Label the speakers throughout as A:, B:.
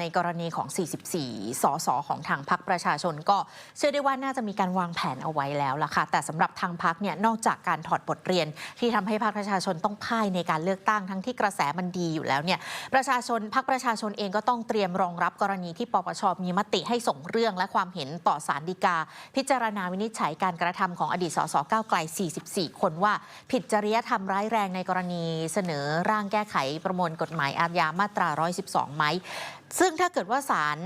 A: ในกรณีของ 44 สส ของทางพักประชาชนก็เชื่อได้ว่าน่าจะมีการวางแผนเอาไว้แล้วล่ะค่ะ แต่สำหรับทางพักเนี่ย นอกจากการถอดบทเรียน ที่ทำให้พรรคประชาชนต้องพ่ายในการเลือกตั้งทั้งที่กระแสมันดีอยู่แล้วเนี่ย ประชาชนพักประชาชนเองก็ต้องเตรียมรองรับกรณีที่ปปชมีมติให้ส่งเรื่องและความเห็นต่อสารดีกา พิจารณาวินิจฉัยการกระทำของอดีตสสก้าวไกล 44 คนว่า ผิดจริยธรรมร้ายแรงในกรณีเสนอร่างแก้ไขประมวลกฎหมายอาญามาตรา 112 ไหมซึ่งถ้าเกิดว่าศาล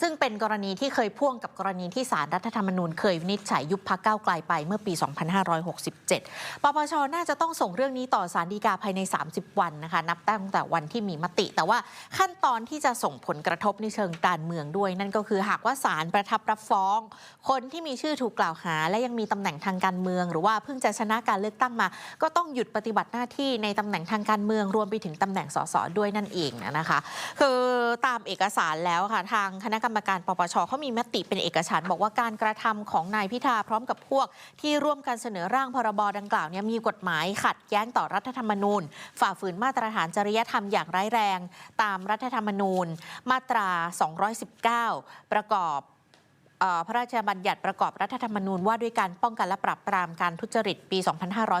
A: ซึ่งเป็นกรณีที่เคยพ่วงกับกรณีที่ศาลรัฐธรรมนูญเคยวินิจฉัยยุบพักเก้าไกลไปเมื่อปี 2567 ปปช น่าจะต้องส่งเรื่องนี้ต่อศาลฎีกาภายใน 30 วันนะคะ นับตั้งแต่วันที่มีมติ แต่ว่าขั้นตอนที่จะส่งผลกระทบในเชิงการเมืองด้วย นั่นก็คือหากว่าศาลประทับรับฟ้อง คนที่มีชื่อถูกกล่าวหา และยังมีตำแหน่งทางการเมือง หรือว่าเพิ่งจะชนะการเลือกตั้งมา ก็ต้องหยุดปฏิบัติหน้าที่ในตำแหน่งทางการเมืองรวมไปถึงตำแหน่งสสด้วยนั่นเองนะคะ คือตามเอกสารแล้วค่ะทางคณะกรรมการปปชเขามีมติเป็นเอกฉันบอกว่าการกระทำของนายพิธาพร้อมกับพวก ที่ร่วมกันเสนอร่างพรบดังกล่าวเนี่ยมีกฎหมายขัดแย้งต่อรัฐธรรมนูญ ฝ่าฝืนมาตรฐานจริยธรรมอย่างร้ายแรง ตามรัฐธรรมนูญ มาตรา 219 ประกอบเอ่อ พระราชบัญญัติประกอบรัฐธรรมนูญว่าด้วยการป้องกันและปราบปรามการทุจริตปี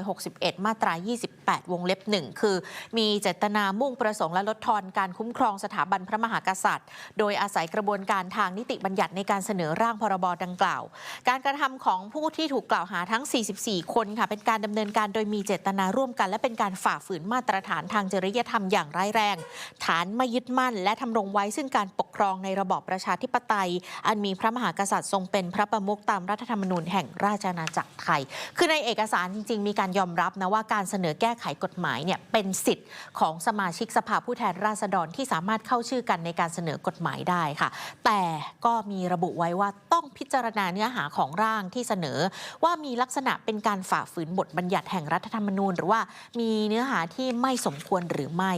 A: 2561 มาตรา 28 วงเล็บหนึ่งคือ มีเจตนามุ่งประสงค์และลดทอนการคุ้มครองสถาบันพระมหากษัตริย์ โดยอาศัยกระบวนการทางนิติบัญญัติในการเสนอร่างพรบดังกล่าว การกระทำของผู้ที่ถูกกล่าวหาทั้ง 44 คนค่ะ เป็นการดำเนินการโดยมีเจตนาร่วมกัน และเป็นการฝ่าฝืนมาตรฐานทางจริยธรรมอย่างร้ายแรง ฐานไม่ยึดมั่น และทำรงไว้ซึ่งการปกครองในระบอบประชาธิปไตย อันมีพระมหากษัตริย์ทรงเป็นพระประมุขตามรัฐธรรมนูญแห่งราชอาณาจักรไทย คือในเอกสารจริง ๆ มีการยอมรับนะว่าการเสนอแก้ไขกฎหมายเนี่ยเป็นสิทธิ์ของสมาชิกสภาผู้แทนราษฎรที่สามารถเข้าชื่อกันในการเสนอกฎหมายได้ค่ะ แต่ก็มีระบุไว้ว่าต้องพิจารณาเนื้อหาของร่างที่เสนอ ว่ามีลักษณะเป็นการฝ่าฝืนบทบัญญัติแห่งรัฐธรรมนูญ หรือว่ามีเนื้อหาที่ไม่สมควรหรือไม่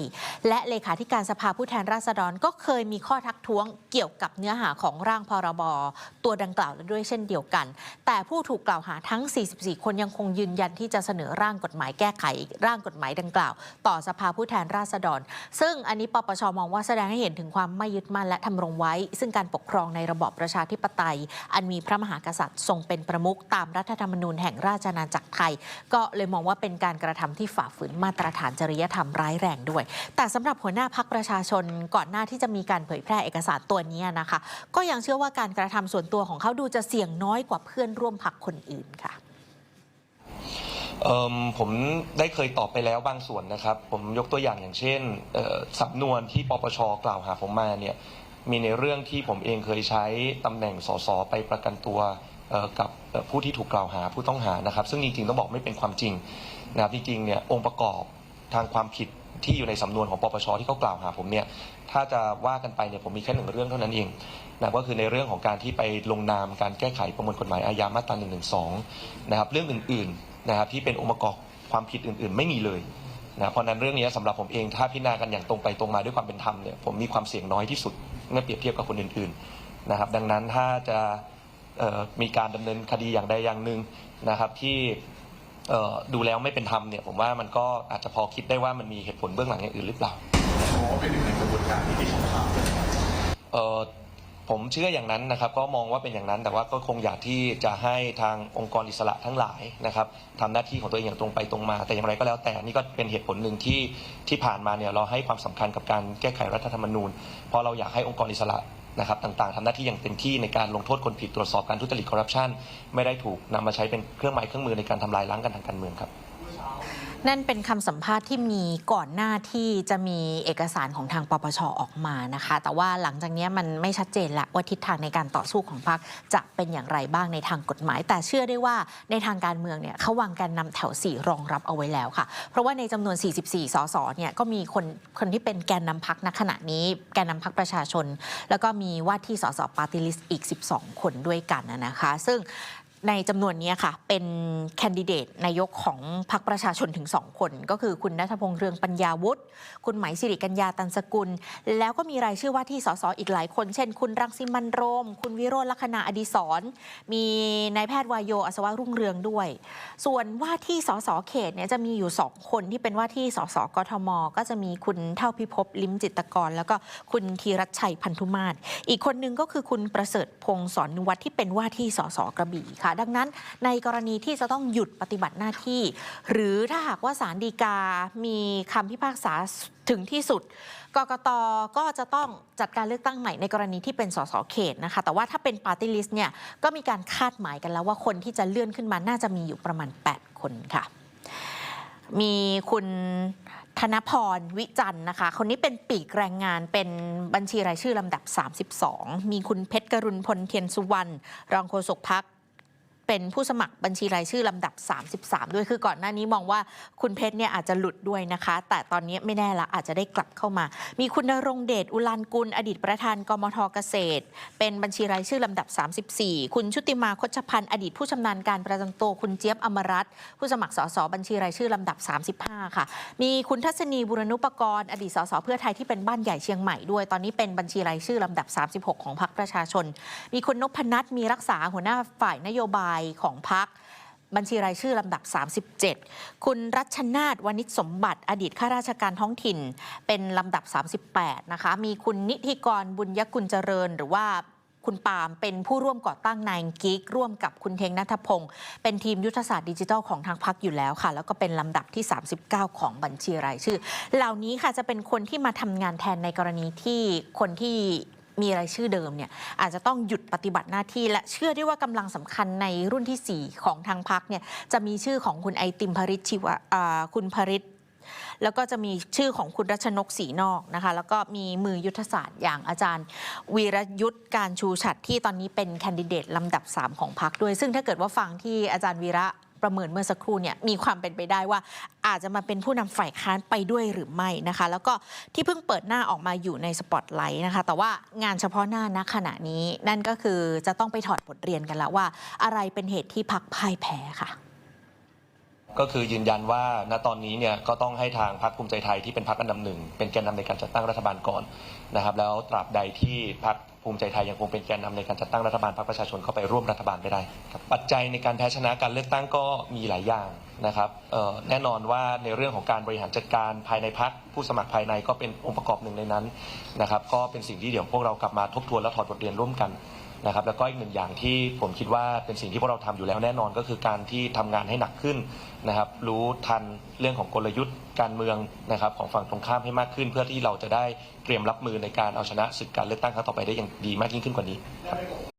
A: และเลขาธิการสภาผู้แทนราษฎรก็เคยมีข้อทักท้วงเกี่ยวกับเนื้อหาของร่างพรบตัวดังกล่าวแล้วด้วยเช่นเดียวกัน แต่ผู้ถูกกล่าวหาทั้ง 44 คนยังคงยืนยันที่จะเสนอร่างกฎหมายแก้ไขร่างกฎหมายดังกล่าว ต่อสภาผู้แทนราษฎร ซึ่งอันนี้ปปชมองว่าแสดงให้เห็นถึงความไม่ยึดมั่นและทำรงไว้ ซึ่งการปกครองในระบอบประชาธิปไตย อันมีพระมหากษัตริย์ทรงเป็นประมุขตามรัฐธรรมนูญแห่งราชอาณาจักรไทย ก็เลยมองว่าเป็นการกระทำที่ฝ่าฝืนมาตรฐานจริยธรรมร้ายแรงด้วย แต่สำหรับหัวหน้าพักประชาชนก่อนหน้าที่จะมีการเผยแพร่เอกสารตัวนี้นะคะ ก็ยังเชื่อว่าการกระทำส่วนตัวของเขาดูจะเสี่ยงน้อยกว่าเพื่อนร่วมพักคนอื่นค่ะ
B: ผมได้เคยตอบไปแล้วบางส่วนนะครับ ผมยกตัวอย่างอย่างเช่นเอ่อสำนวนที่ปปชกล่าวหาผมมาเนี่ยมีในเรื่องที่ผมเองเคยใช้ตำแหน่งสสไปประกันตัวกับผู้ที่ถูกกล่าวหาผู้ต้องหานะครับ ซึ่งจริงๆต้องบอกไม่เป็นความจริงนะครับจริงๆเนี่ยองค์ประกอบทางความผิด ที่อยู่ในสำนวนของปปชที่เขากล่าวหาผมเนี่ยถ้าจะว่ากันไปเนี่ยผมมีแค่หนึ่งเรื่องเท่านั้นเองนะก็คือในเรื่องของการที่ไปลงนามการแก้ไขประมวลกฎหมายอาญามาตรา1นึนะครับเรื่องอื่นๆนะครับที่เป็นองค์ประกอบความผิดอื่นๆ ไม่มีเลยนะเพราะนั้นเรื่องนี้สำหรับผมเองถ้าพิจารณากันอย่างตรงไปตรงมาด้วยความเป็นธรรมเนี่ยผมมีความเสี่ยงน้อยที่สุดเมื่อเปรียบเทียบกับคนอื่นๆนะครับ ดังนั้นถ้าจะมีการดำเนินคดีอย่างใดอย่างหนึ่งนะครับที่ ดูแล้วไม่เป็นธรรมเนี่ยผมว่ามันก็อาจจะพอคิดได้ว่ามันมีเหตุผลเบื้องหลังอย่างอื่นหรือเปล่า
C: เป็นในกระบวนการที่ผิดของเขา
B: เออผมเชื่ออย่างนั้นนะครับ ก็มองว่าเป็นอย่างนั้นแต่ว่าก็คงอยากที่จะให้ทางองค์กรอิสระทั้งหลายนะครับทำหน้าที่ของตัวเองอย่างตรงไปตรงมา แต่อย่างไรก็แล้วแต่นี่ก็เป็นเหตุผลหนึ่งที่ที่ผ่านมาเนี่ยเราให้ความสำคัญกับการแก้ไขรัฐธรรมนูญเพราะเราอยากให้องค์กรอิสระ นะครับต่างๆทำหน้าที่อย่างเต็มที่ในการลงโทษคนผิดตรวจสอบการทุจริตคอร์รัปชันไม่ได้ถูกนำมาใช้เป็นเครื่องหมายเครื่องมือในการทำลายล้างกันทางการเมืองครับ
A: นั่นเป็นคำสัมภาษณ์ที่มีก่อนหน้าที่จะมีเอกสารของทางปปชออกมานะคะ แต่ว่าหลังจากนี้มันไม่ชัดเจนละว่าทิศทางในการต่อสู้ของพรรคจะเป็นอย่างไรบ้างในทางกฎหมาย แต่เชื่อได้ว่าในทางการเมืองเนี่ยเขาวางการนำแถว 4 รองรับเอาไว้แล้วค่ะ เพราะว่าในจำนวน 44 สสเนี่ยก็มีคนคนที่เป็นแกนนำพักณขณะนี้ แกนนำพักประชาชน แล้วก็มีว่าที่สสปาร์ติลิสอีก 12 คนด้วยกันนะคะ ซึ่ง ในจำนวนนี้ค่ะ เป็นแคนดิเดตนายกของพรรคประชาชนถึงสองคน ก็คือคุณนัทพงษ์เรืองปัญญาวุฒิคุณไหมสิริกัญญาตันสกุล แล้วก็มีรายชื่อว่าที่สสอีกหลายคน เช่น คุณรังสิมันโรม คุณวิโรจน์ลักษณะอดีศร มีนายแพทย์วายโยอัศวะรุ่งเรืองด้วย ส่วนว่าที่สสเขตเนี่ยจะมีอยู่สองคนที่เป็นว่าที่สสกทม ก็จะมีคุณเท่าพิภพลิมจิตกร แล้วก็คุณธีรัชชัยพันธุมาศอีกคนนึงก็คือคุณประเสริฐพงศ์สอนนุวัฒน์ที่เป็นว่าที่สสกระบี่ค่ะดังนั้นในกรณีที่จะต้องหยุดปฏิบัติหน้าที่ หรือถ้าหากว่าศาลฎีกามีคำพิพากษาถึงที่สุดกกตก็จะต้องจัดการเลือกตั้งใหม่ในกรณีที่เป็นสสเขตนะคะ แต่ว่าถ้าเป็นปาร์ตี้ลิสต์เนี่ยก็มีการคาดหมายกันแล้วว่าคนที่จะเลื่อนขึ้นมาน่าจะมีอยู่ประมาณ 8 คนค่ะ มีคุณธนพรวิจันต์นะคะ คนนี้เป็นปีกแรงงานเป็นบัญชีรายชื่อลำดับ 32 มีคุณเพชรกรุณพลเทียนสุวรรณรองโฆษกพัก เป็นผู้สมัครบัญชีรายชื่อลำดับ 33 ด้วยคือก่อนหน้านี้มองว่าคุณเพชรเนี่ยอาจจะหลุดด้วยนะคะ แต่ตอนนี้ไม่แน่ละอาจจะได้กลับเข้ามา มีคุณนรงเดชอุลานกุล อดีตประธานกมทเกษตร เป็นบัญชีรายชื่อลำดับ 34 คุณชุติมาคชพันธ์อดีตผู้ชำนาญการประจำตัวคุณเจี๊ยบอมรัตผู้สมัครสสบัญชีรายชื่อลำดับ 35 ค่ะ มีคุณทัศนีบุรณุปกรณ์อดีตสสเพื่อไทยที่เป็นบ้านใหญ่เชียงใหม่ด้วยตอนนี้เป็นบัญชีรายชื่อลำดับ 36 ของพรรคประชาชน มีคุณนพนัทมีรักษาหัวหน้าฝ่ายนโยบายของพรรคบัญชีรายชื่อลำดับ 37 คุณรัชนาทวณิชสมบัติ อดีตข้าราชการท้องถิ่น เป็นลำดับ 38 นะคะ มีคุณนิธิกรบุญยกุลเจริญ หรือว่าคุณปาล์มเป็นผู้ร่วมก่อตั้งนายกิกร่วมกับคุณเทงนัทพงศ์เป็นทีมยุทธศาสตร์ดิจิทัลของทางพักอยู่แล้วค่ะ แล้วก็เป็นลำดับที่ 39 ของบัญชีรายชื่อ เหล่านี้ค่ะจะเป็นคนที่มาทำงานแทนในกรณีที่คนที่ มีรายชื่อเดิมเนี่ยอาจจะต้องหยุดปฏิบัติหน้าที่ และเชื่อได้ว่ากำลังสำคัญในรุ่นทีสี่ 4 ของทางพักเนี่ยจะมีชื่อของคุณไอติมพริชชิวะอ่าคุณพริชแล้วก็จะมีชื่อของคุณรัชนกศรีนอกนะคะ แล้วก็มีมือยุทธศาสตร์อย่างอาจารย์ วีรยุทธการชูฉัดที่ตอนนี้เป็นแคนดิเดตลำดับ 3 ของพักด้วย ซึ่งถ้าเกิดว่าฟังที่อาจารย์วีระ ประเมินเมื่อสักครู่เนี่ยมีความเป็นไปได้ว่า อาจจะมาเป็นผู้นำฝ่ายค้านไปด้วยหรือไม่นะคะ แล้วก็ที่เพิ่งเปิดหน้าออกมาอยู่ในสปอตไลท์นะคะ แต่ว่างานเฉพาะหน้าณขณะนี้ นั่นก็คือจะต้องไปถอดบทเรียนกันแล้วว่า อะไรเป็นเหตุที่พักพ่ายแพ้ค่ะ
B: ก็คือยืนยันว่าณตอนนี้เนี่ยก็ต้องให้ทางพรรคภูมิใจไทยที่เป็นพรรคอันดับหนึ่งเป็นแกนนำในการจัดตั้งรัฐบาลก่อนนะครับ แล้วตราบใดที่พรรค ภูมิใจไทยยังคงเป็นแกนนำในการจัดตั้งรัฐบาลพรรคประชาชนเข้าไปร่วมรัฐบาลไม่ได้ครับปัจจัยในการแพ้ชนะการเลือกตั้งก็มีหลายอย่างนะครับแน่นอนว่าในเรื่องของการบริหารจัดการภายในพรรคผู้สมัครภายในก็เป็นองค์ประกอบหนึ่งในนั้นนะครับก็เป็นสิ่งที่เดี๋ยวพวกเรากลับมาทบทวนและถอดบทเรียนร่วมกัน นะครับแล้วก็อีกหนึ่งอย่างที่ผมคิดว่าเป็นสิ่งที่พวกเราทำอยู่แล้วแน่นอนก็คือการที่ทำงานให้หนักขึ้นนะครับ รู้ทันเรื่องของกลยุทธ์การเมืองนะครับของฝั่งตรงข้ามให้มากขึ้น เพื่อที่เราจะได้เตรียมรับมือในการเอาชนะศึกการเลือกตั้งครั้งต่อไปได้อย่างดีมากยิ่งขึ้นกว่านี้ครับ